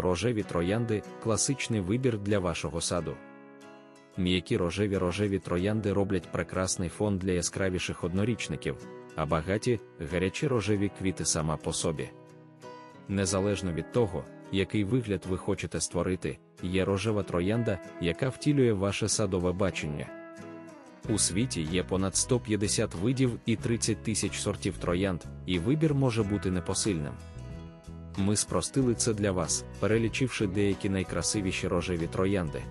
рожеві троянди класичний вибір для вашого саду. М'які рожеві рожеві троянди роблять прекрасний фон для яскравіших однорічників, а багаті гарячі рожеві квіти сама по собі. Незалежно від того, який вигляд ви хочете створити, є рожева троянда, яка втілює ваше садове бачення. У світі є понад 150 видів і 30 тисяч сортів троянд, і вибір може бути непосильним. Ми спростили це для вас, перелічивши деякі найкрасивіші рожеві троянди.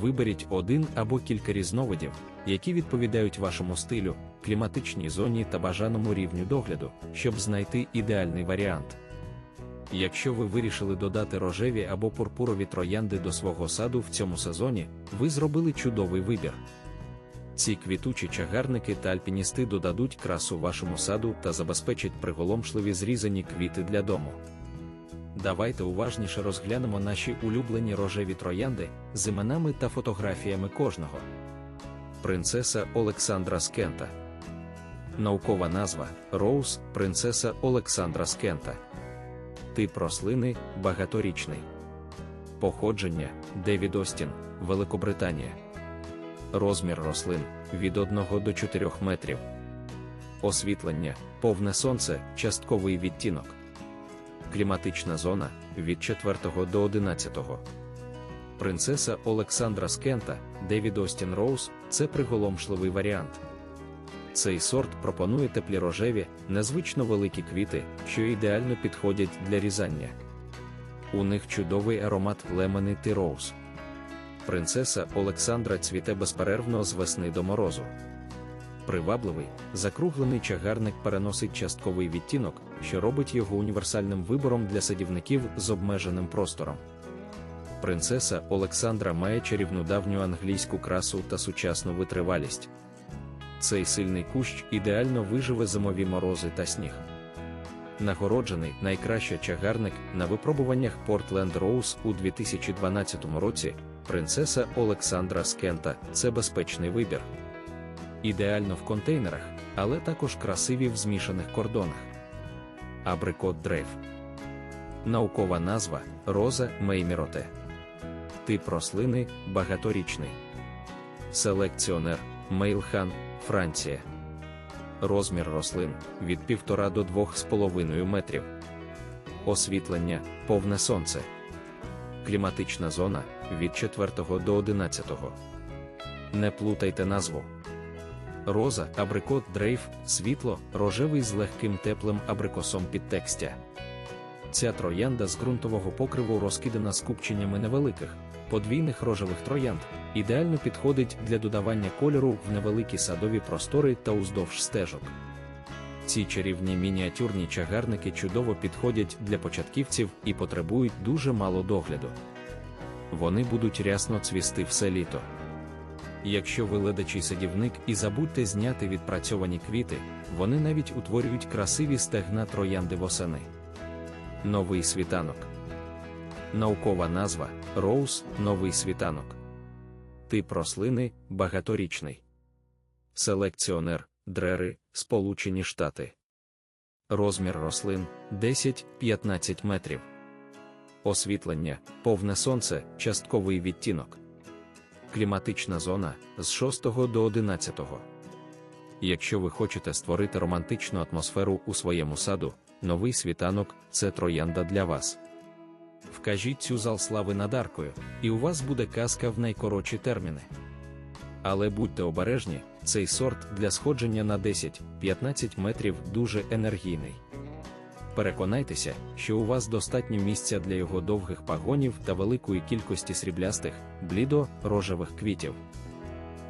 Виберіть один або кілька різновидів, які відповідають вашому стилю, кліматичній зоні та бажаному рівню догляду, щоб знайти ідеальний варіант. Якщо ви вирішили додати рожеві або пурпурові троянди до свого саду в цьому сезоні, ви зробили чудовий вибір. Ці квітучі чагарники та альпіністи додадуть красу вашому саду та забезпечать приголомшливі зрізані квіти для дому. Давайте уважніше розглянемо наші улюблені рожеві троянди з іменами та фотографіями кожного. Принцеса Олександра Скента. Наукова назва Роуз Принцеса Олександра Скента. Тип рослини багаторічний. Походження Девід Остін, Великобританія. Розмір рослин від 1 до 4 метрів. Освітлення, повне сонце, частковий відтінок. Кліматична зона від 4 до 11. Принцеса Олександра Скента, Девід Остін Роуз це приголомшливий варіант. Цей сорт пропонує теплі рожеві, незвично великі квіти, що ідеально підходять для різання. У них чудовий аромат лемени ти роуз. Принцеса Олександра цвіте безперервно з весни до морозу. Привабливий, закруглений чагарник переносить частковий відтінок, що робить його універсальним вибором для садівників з обмеженим простором. Принцеса Олександра має чарівну давню англійську красу та сучасну витривалість. Цей сильний кущ ідеально виживе зимові морози та сніг. Нагороджений найкращий чагарник на випробуваннях Portland Rose у 2012 році, принцеса Олександра Скента це безпечний вибір. Ідеально в контейнерах, але також красиві в змішаних кордонах. Абрикот дрейф. Наукова назва Роза Мейміроте. Тип рослини багаторічний. Селекціонер Мейлхан, Франція. Розмір рослин від 1,5 до 2,5 метрів. Освітлення повне сонце. Кліматична зона від 4 до 11. Не плутайте назву. Роза, абрикот дрейф, світло, рожевий з легким теплим абрикосом підтекстя. Ця троянда з ґрунтового покриву розкидана скупченнями невеликих, подвійних рожевих троянд, ідеально підходить для додавання кольору в невеликі садові простори та уздовж стежок. Ці чарівні мініатюрні чагарники чудово підходять для початківців і потребують дуже мало догляду. Вони будуть рясно цвісти все літо. Якщо ви ледачий садівник і забудьте зняти відпрацьовані квіти, вони навіть утворюють красиві стегна троянди восени. Новий світанок. Наукова назва Роуз Новий світанок. Тип рослини багаторічний. Селекціонер дрери, Сполучені Штати. Розмір рослин 10-15 метрів. Освітлення, повне сонце, частковий відтінок. Кліматична зона з 6 до 11. Якщо ви хочете створити романтичну атмосферу у своєму саду, новий світанок це троянда для вас. Вкажіть цю зал слави над аркою, і у вас буде казка в найкоротші терміни. Але будьте обережні, цей сорт для сходження на 10-15 метрів дуже енергійний. Переконайтеся, що у вас достатньо місця для його довгих пагонів та великої кількості сріблястих, блідо рожевих квітів.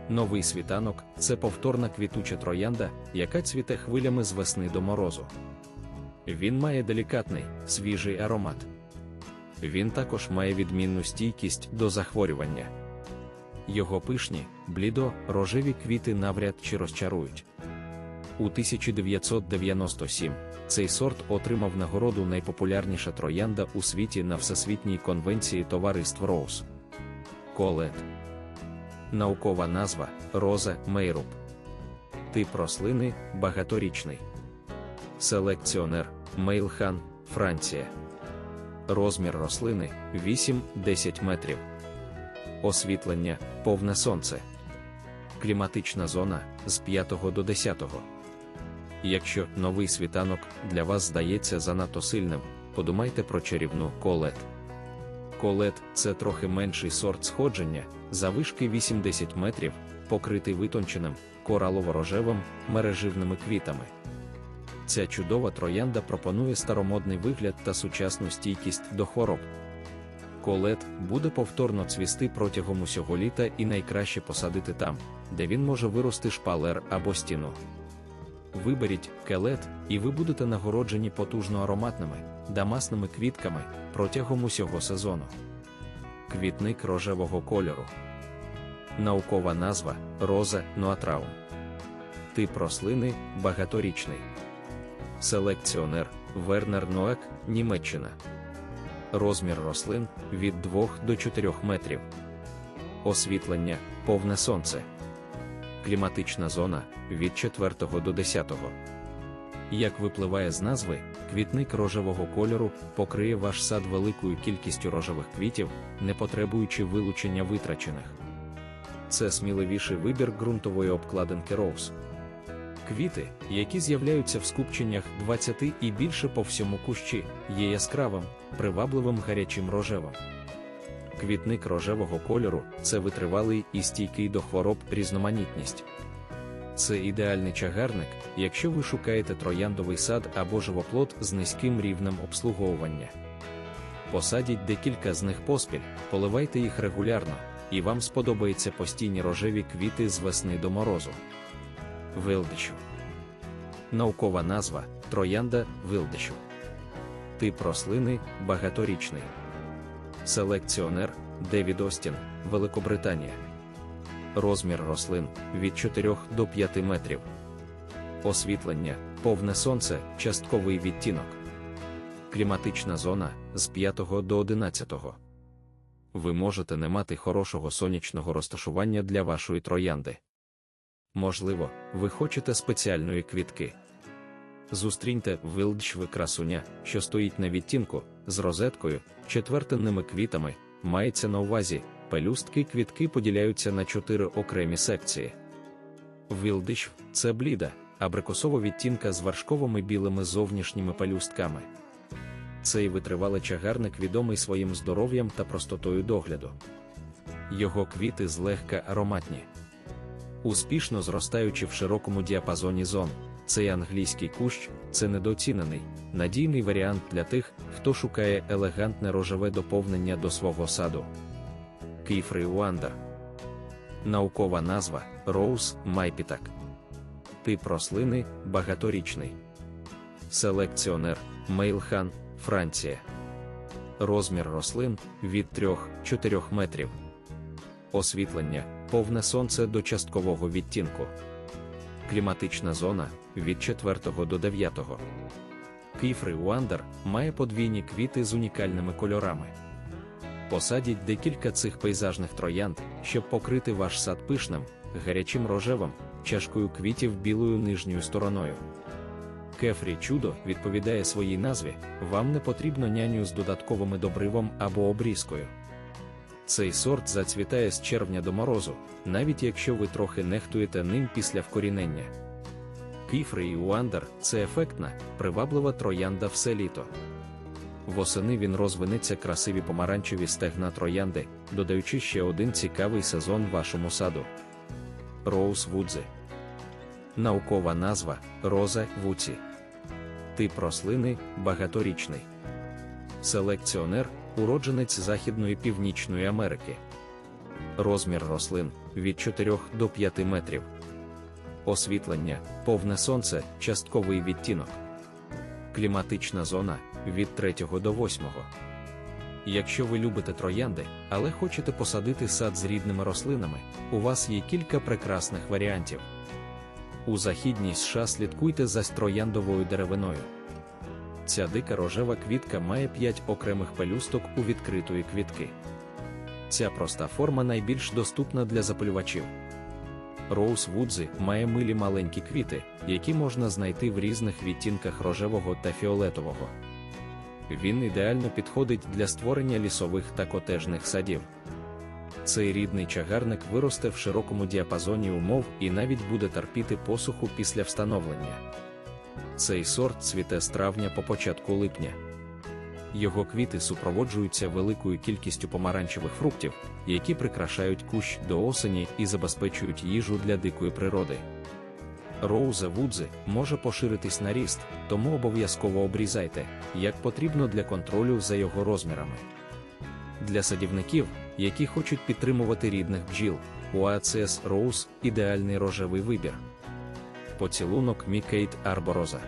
Новий світанок це повторна квітуча троянда, яка цвіте хвилями з весни до морозу. Він має делікатний, свіжий аромат. Він також має відмінну стійкість до захворювання. Його пишні, блідо, рожеві квіти навряд чи розчарують. У 1997 цей сорт отримав нагороду найпопулярніша троянда у світі на Всесвітній конвенції товариств Роуз. Колет. Наукова назва Роза Мейруб. Тип рослини багаторічний. Селекціонер Мейлхан, Франція. розмір рослини 8-10 метрів. Освітлення повне сонце. Кліматична зона з 5 до 10. Якщо новий світанок для вас здається занадто сильним, подумайте про чарівну колет. Колет це трохи менший сорт сходження, завишки 80 метрів, покритий витонченим, коралово-рожевим, мереживними квітами. Ця чудова троянда пропонує старомодний вигляд та сучасну стійкість до хвороб. Колет буде повторно цвісти протягом усього літа і найкраще посадити там, де він може вирости шпалер або стіну. Виберіть келет, і ви будете нагороджені потужно ароматними, дамасними квітками протягом усього сезону. Квітник рожевого кольору. Наукова назва роза нуатраум. Тип рослини багаторічний. Селекціонер Вернер Ноек, Німеччина. Розмір рослин від 2 до 4 метрів. Освітлення повне сонце. Кліматична зона від 4 до 10. Як випливає з назви, квітник рожевого кольору покриє ваш сад великою кількістю рожевих квітів, не потребуючи вилучення витрачених. Це сміливіший вибір ґрунтової обкладинки Роуз. Квіти, які з'являються в скупченнях 20 і більше по всьому кущі, є яскравим, привабливим гарячим рожевим. Квітник рожевого кольору це витривалий і стійкий до хвороб різноманітність. Це ідеальний чагарник, якщо ви шукаєте трояндовий сад або живоплод з низьким рівнем обслуговування. Посадіть декілька з них поспіль, поливайте їх регулярно, і вам сподобаються постійні рожеві квіти з весни до морозу. Вилдичу. Наукова назва троянда вилдичу. Тип рослини багаторічний. Селекціонер Девід Остін, Великобританія. Розмір рослин від 4 до 5 метрів. Освітлення, повне сонце, частковий відтінок. Кліматична зона з 5 до 11. Ви можете не мати хорошого сонячного розташування для вашої троянди. Можливо, ви хочете спеціальної квітки. Зустріньте вилдчви красуня, що стоїть на відтінку, з розеткою, четвертинними квітами, мається на увазі, пелюстки квітки поділяються на чотири окремі секції. Вілдич це бліда, абрикосова відтінка з вершковими білими зовнішніми пелюстками. Цей витривалий чагарник відомий своїм здоров'ям та простотою догляду. Його квіти злегка ароматні. Успішно зростаючи в широкому діапазоні зон, цей англійський кущ це недооцінений, надійний варіант для тих, хто шукає елегантне рожеве доповнення до свого саду. Кіфрі Уандер. Наукова назва Роуз Майпітак. Тип рослини багаторічний. Селекціонер Мейлхан, Франція. Розмір рослин від 3-4 метрів. Освітлення повне сонце до часткового відтінку. Кліматична зона від 4 до 9. Кіфри Уандер має подвійні квіти з унікальними кольорами. Посадіть декілька цих пейзажних троянд, щоб покрити ваш сад пишним, гарячим рожевим, чашкою квітів білою нижньою стороною. Кефрі чудо відповідає своїй назві, вам не потрібно няню з додатковими добривом або обрізкою. Цей сорт зацвітає з червня до морозу, навіть якщо ви трохи нехтуєте ним після вкорінення. Кіфри і Уандер це ефектна, приваблива троянда все літо. Восени він розвинеться красиві помаранчеві стегна троянди, додаючи ще один цікавий сезон вашому саду. Роуз Вудзи. Наукова назва Роза Вуці. Тип рослини багаторічний. Селекціонер уродженець Західної Північної Америки. Розмір рослин від 4 до 5 метрів. Освітлення, повне сонце, частковий відтінок. Кліматична зона від 3 до 8. Якщо ви любите троянди, але хочете посадити сад з рідними рослинами, у вас є кілька прекрасних варіантів. У західній США слідкуйте за трояндовою деревиною. Ця дика рожева квітка має 5 окремих пелюсток у відкритої квітки. Ця проста форма найбільш доступна для запалювачів. Роуз Вудзи має милі маленькі квіти, які можна знайти в різних відтінках рожевого та фіолетового. він ідеально підходить для створення лісових та котежних садів. Цей рідний чагарник виросте в широкому діапазоні умов і навіть буде терпіти посуху після встановлення. Цей сорт цвіте з травня по початку липня. Його квіти супроводжуються великою кількістю помаранчевих фруктів, які прикрашають кущ до осені і забезпечують їжу для дикої природи. Роузе вудзи може поширитись на ріст, тому обов'язково обрізайте, як потрібно для контролю за його розмірами. Для садівників, які хочуть підтримувати рідних бджіл, Уаціес Роуз ідеальний рожевий вибір. Поцілунок Мікейт Арбороза.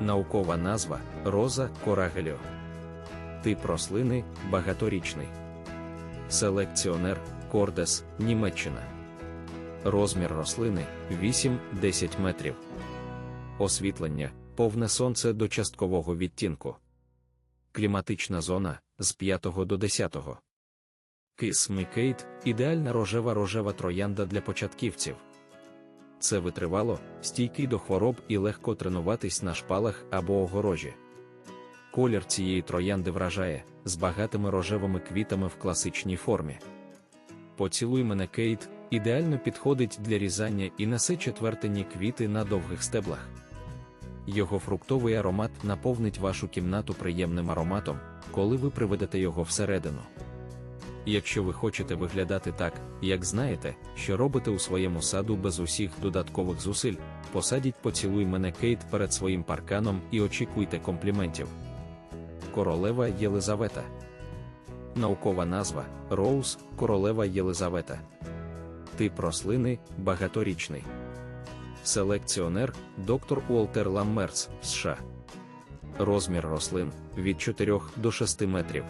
Наукова назва Роза Корагеліо. Тип рослини багаторічний. Селекціонер Кордес, Німеччина. Розмір рослини 8-10 метрів. Освітлення повне сонце до часткового відтінку. Кліматична зона з 5 до 10. Кис Мікейт ідеальна рожева рожева троянда для початківців. Це витривало, стійкий до хвороб і легко тренуватись на шпалах або огорожі. Колір цієї троянди вражає з багатими рожевими квітами в класичній формі. Поцілуй мене Кейт ідеально підходить для різання і несе четвертені квіти на довгих стеблах. Його фруктовий аромат наповнить вашу кімнату приємним ароматом, коли ви приведете його всередину. Якщо ви хочете виглядати так, як знаєте, що робите у своєму саду без усіх додаткових зусиль, посадіть поцілуй мене Кейт перед своїм парканом і очікуйте компліментів. Королева Єлизавета. Наукова назва Роуз Королева Єлизавета. Тип рослини багаторічний. Селекціонер доктор Уолтер Ламмерц, США. Розмір рослин від 4 до 6 метрів.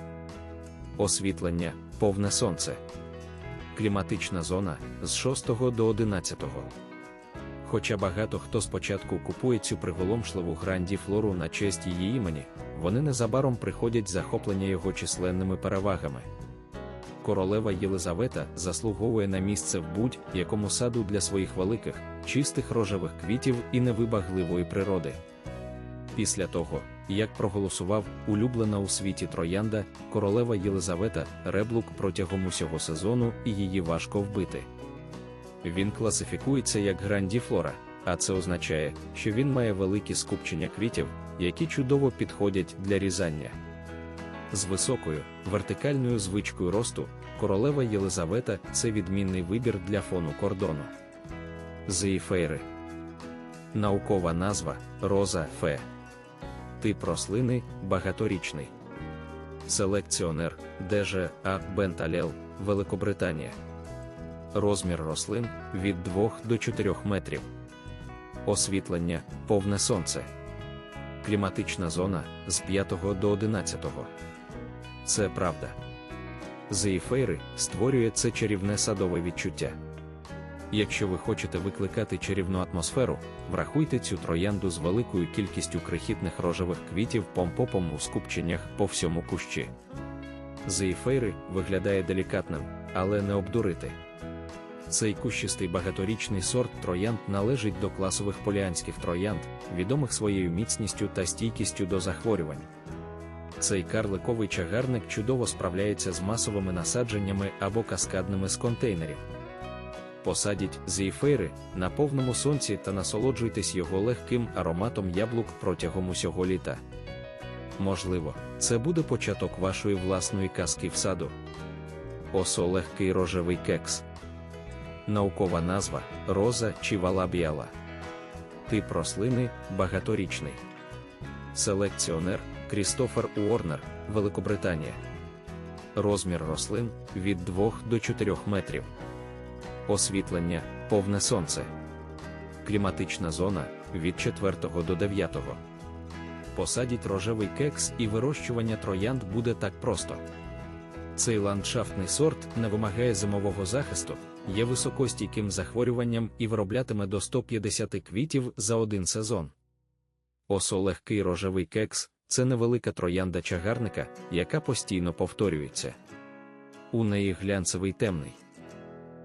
Освітлення повне сонце. Кліматична зона з 6 до 11. Хоча багато хто спочатку купує цю приголомшливу гранді флору на честь її імені, вони незабаром приходять захоплення його численними перевагами. Королева Єлизавета заслуговує на місце в будь-якому саду для своїх великих, чистих рожевих квітів і невибагливої природи. Після того, як проголосував улюблена у світі троянда, королева Єлизавета Реблук протягом усього сезону і її важко вбити. Він класифікується як грандіфлора, а це означає, що він має великі скупчення квітів, які чудово підходять для різання. З високою, вертикальною звичкою росту, королева Єлизавета це відмінний вибір для фону кордону. Зеїфейри. Наукова назва Роза Фе. Тип рослини багаторічний. Селекціонер Деже А. Бенталел, Великобританія. Розмір рослин від 2 до 4 метрів. Освітлення повне сонце. Кліматична зона з 5 до 11. Це правда. Зеїфейри створює це чарівне садове відчуття. Якщо ви хочете викликати чарівну атмосферу, врахуйте цю троянду з великою кількістю крихітних рожевих квітів помпопом у скупченнях по всьому кущі. Зеїфейри виглядає делікатним, але не обдурити. Цей кущистий багаторічний сорт троянд належить до класових поліанських троянд, відомих своєю міцністю та стійкістю до захворювань. Цей карликовий чагарник чудово справляється з масовими насадженнями або каскадними з контейнерів. Посадіть зейфейри на повному сонці та насолоджуйтесь його легким ароматом яблук протягом усього літа. Можливо, це буде початок вашої власної казки в саду. Осо легкий рожевий кекс. Наукова назва роза чи валабіала. Тип рослини багаторічний. Селекціонер Крістофер Уорнер, Великобританія. Розмір рослин від 2 до 4 метрів. Освітлення повне сонце. Кліматична зона від 4 до 9. Посадіть рожевий кекс і вирощування троянд буде так просто. Цей ландшафтний сорт не вимагає зимового захисту, є високостійким захворюванням і вироблятиме до 150 квітів за один сезон. Осо легкий рожевий кекс це невелика троянда чагарника, яка постійно повторюється. У неї глянцевий темний.